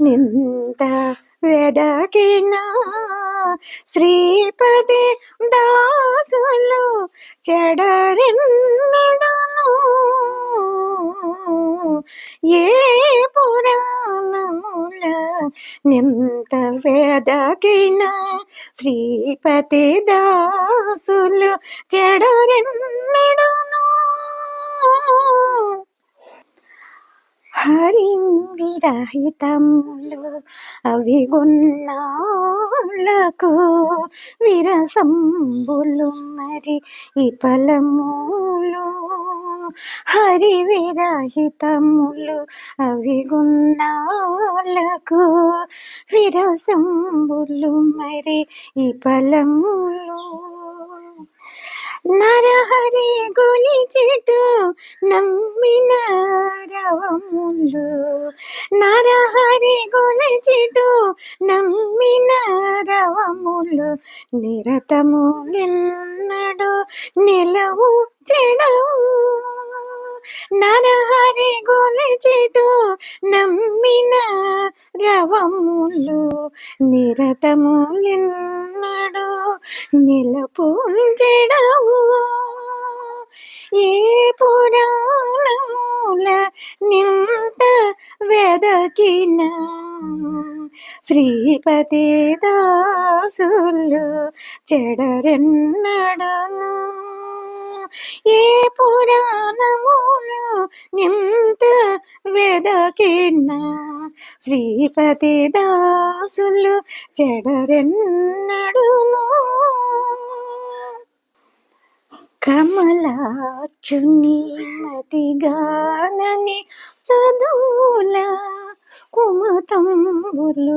నింత వెదకిన శ్రీపతి దాసులు చెడరిన్నడను. ఏ పురాణముల నింత వేదకిన శ్రీపతి దాసులు చెడరిన్న విరహితములు అవి గున్నాలకు విరసంబులు మరి ఈ ఫలములు. హరి విరహితములు అవి గున్నాలకు విరసంబులు మరి ఈ ఫలములు నరహరి గొలిచిటు నమ్మిన రవములు నరహరి గుణ గొలిచిటు నమ్మిన రవములు నిరతము నిన్నడు నిలవు చెడవు. నరహరి గుణ గొలిచిటు నమ్మిన రవములు నిరతము నిన్నడు నిలపుంచెడవు ఏ పురాణముల నింత వెదకిన శ్రీపతి దాసులు చెడరెన్నడను ఏ పురాణములు నింత వెదకిన శ్రీపతి దాసులు చెడరెన్నడును కమలాచుని మతిగానని చదువుల కుమతంబులు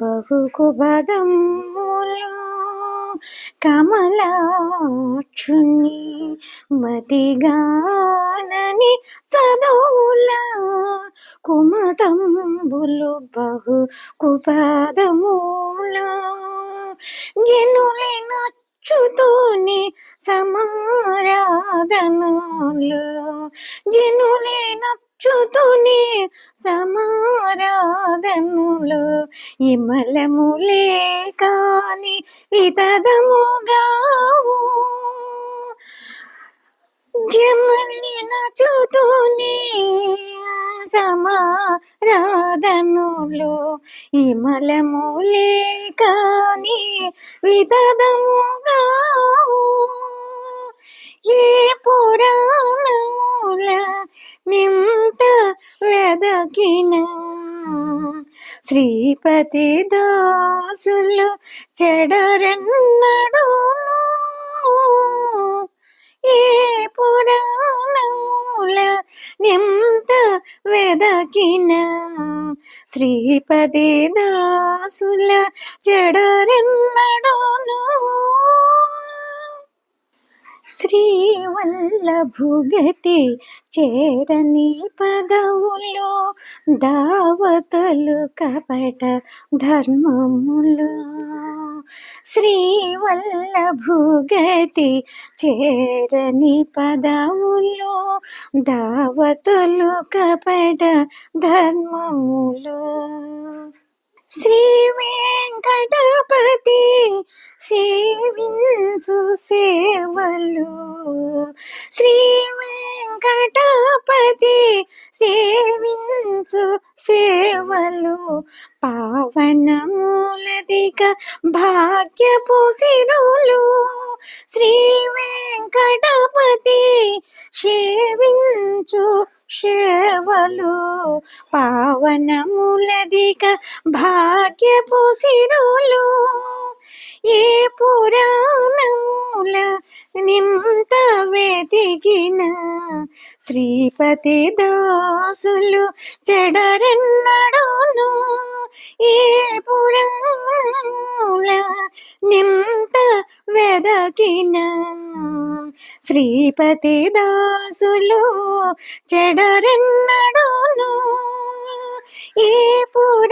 బహుకు బదములు కమలాచుని మతిగానని చదువుల కుమతంబులు బహు కుపదములు జనులే నచ్చుతూని సమారాధనలు. జనులే నచ్చుతోని సమారాధనలు. ఇమలములే కాని ఇతదముగావు జమలి నచ్చుతూని సమారాధనులు ఇమలములే కాని విదముగా ఏ పురాణముల నింత వెదకిన శ్రీపతి దాసులు చెడరన్నడు ఏ పురాణముల నింత వెదకిన. శ్రీపతి దాసుల చెడరెన్నడోను శ్రీవల్లభుగతి చేరని పదవులు దావతలు కపట ధర్మములు. శ్రీవల్లభుగతి చేరని పదవులు దావతులు కపట ధర్మములు. శ్రీ వెంకటపతి సేవించు సేవలు. శ్రీ వెంకటపతి సేవించు సేవలు. పావనమూలదిక భాగ్యపు సిరులు శ్రీ వెంకటపతి సేవించు సేవలు. పావనములదిక భాగ్యపు సిరులు ఏ పురాణముల నింత వెతికిన శ్రీపతి దాసులు చెడరెన్నడును ఏ పురాణముల నింత వెదకిన శ్రీపతి దాసులు చెడరెన్నడును ఏ పుర